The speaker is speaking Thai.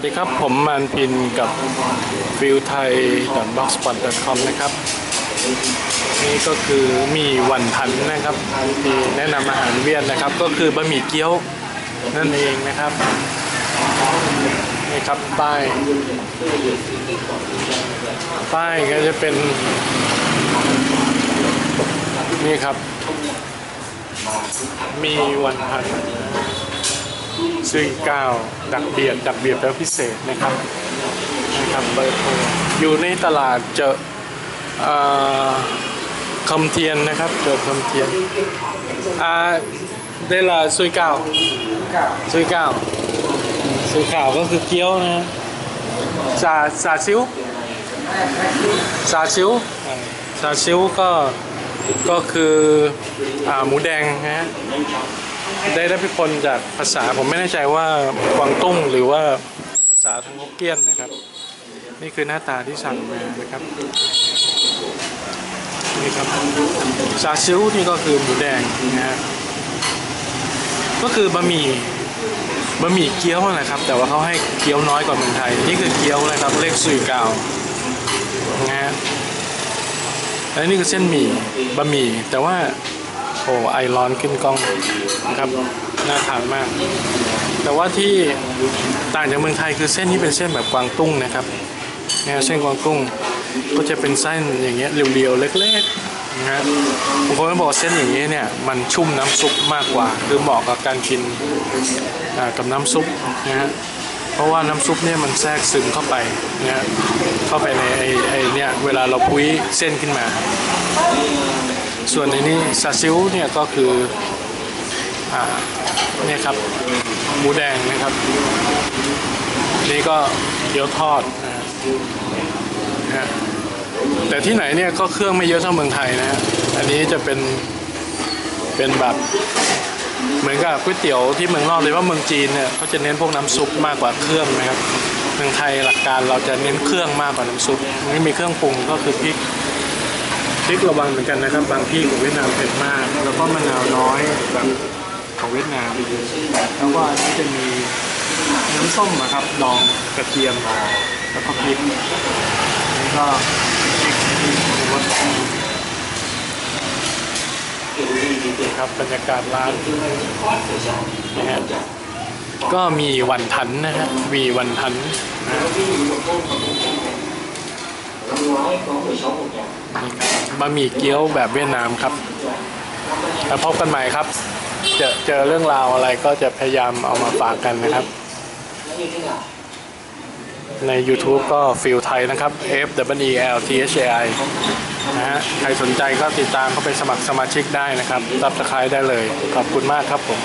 สวัสดีครับ ผมมานพินกับฟิวไทย b l o g s p o t c o m นะครับ นี่ก็คือมีวันทันนะครับที่แนะนำอาหารเวียดนะครับ ก็คือบะหมี่เกี๊ยวนั่นเองนะครับ นี่ครับป้ายป้ายก็จะเป็น นี่ครับ มีวันทัน ซึ่งเก้าดักเบียดดักเบียดแล้วพิเศษนะครับนะครับเบอร์โทรอยู่ในตลาดเจอเอ่อคำเทียนนะครับเจอคำเทียนอ่าเดลาซุยเก้าซุยเก้าซุยเก้าก็คือเกี๊ยวนะซาซาซิวซาซิวอ่าซาซิวก็ก็คืออ่าหมูแดงนะฮะ ได้ได้พิคนจากภาษาผมไม่แน่ใจว่ากวางตุ้งหรือว่าภาษาทางฮกเกี้ยนนะครับ นี่คือหน้าตาที่สั่งมานะครับนี่ครับซาซิวนี่ก็คือหมูแดงนะฮะก็คือบะหมี่บะหมี่เกี๊ยวนะครับ แต่ว่าเขาให้เกี๊ยวน้อยกว่าเมืองไทย นี่คือเกี๊ยวนะครับเลขสุยกาวนะฮะและนี่คือเส้นหมี่บะหมี่แต่ว่า อ้ไอร้อนขึ้นกล้องนะครับน่าทานมาก แต่ว่าที่ต่างจากเมืองไทยคือเส้นนี้เป็นเส้นแบบกวางตุ้งนะครับนวเส้นกวางตุ้งก็จะเป็นเส้นอย่างเงี้ยเรียวๆเล็กๆนะฮะบางคนก็บอกเส้นอย่างนี้เนี่ยมันชุ่มน้ำซุปมากกว่า คือเหมาะกับการกินกับน้ำซุปนะฮะเพราะว่าน้ำซุปเนี่ยมันแทรกซึมเข้าไปนะฮะเข้าไปในไอไอเนี่ยเวลาเราพุ้ยเส้นขึ้นมา ส่วนในนี้ซาซิลเนี่ยก็คืออ่าเนี่ยครับหมูแดงนะครับ นี่ก็เกี๊ยวทอดนะฮะแต่ที่ไหนเนี่ยก็เครื่องไม่เยอะเท่าเมืองไทยนะฮะอันนี้จะเป็นเป็นแบบเหมือนกับก๋วยเตี๋ยวที่เมืองนอกเลยว่าเมืองจีนเนี่ยเขาจะเน้นพวกน้ำซุปมากกว่าเครื่องนะครับ เมืองไทยหลักการเราจะเน้นเครื่องมากกว่าน้ำซุปนี่มีเครื่องปรุงก็คือพริก พริกระวังเหมือนกันนะครับ บางที่ของเวียดนามเผ็ดมาก แล้วก็มะนาวน้อยแบบของเวียดนามแล้วก็อันนี้จะมีน้ำส้มนะครับดองกระเทียมแล้วก็พริกนี่ก็พริกรสครับบรรยากาศร้านนะฮะก็มีวันทันนะฮะมีวันทันนะ บะหมี่เกี๊ยวแบบเวียดนามครับ แล้วพบกันใหม่ครับ เจอเจอเรื่องราวอะไรก็จะพยายามเอามาฝากกันนะครับ ใน YouTube ก็ฟิลไทยนะครับ F W E L T H A I นะฮะ ใครสนใจก็ติดตามเข้าไปสมัครสมาชิกได้นะครับ รับสไครได้เลย ขอบคุณมากครับผม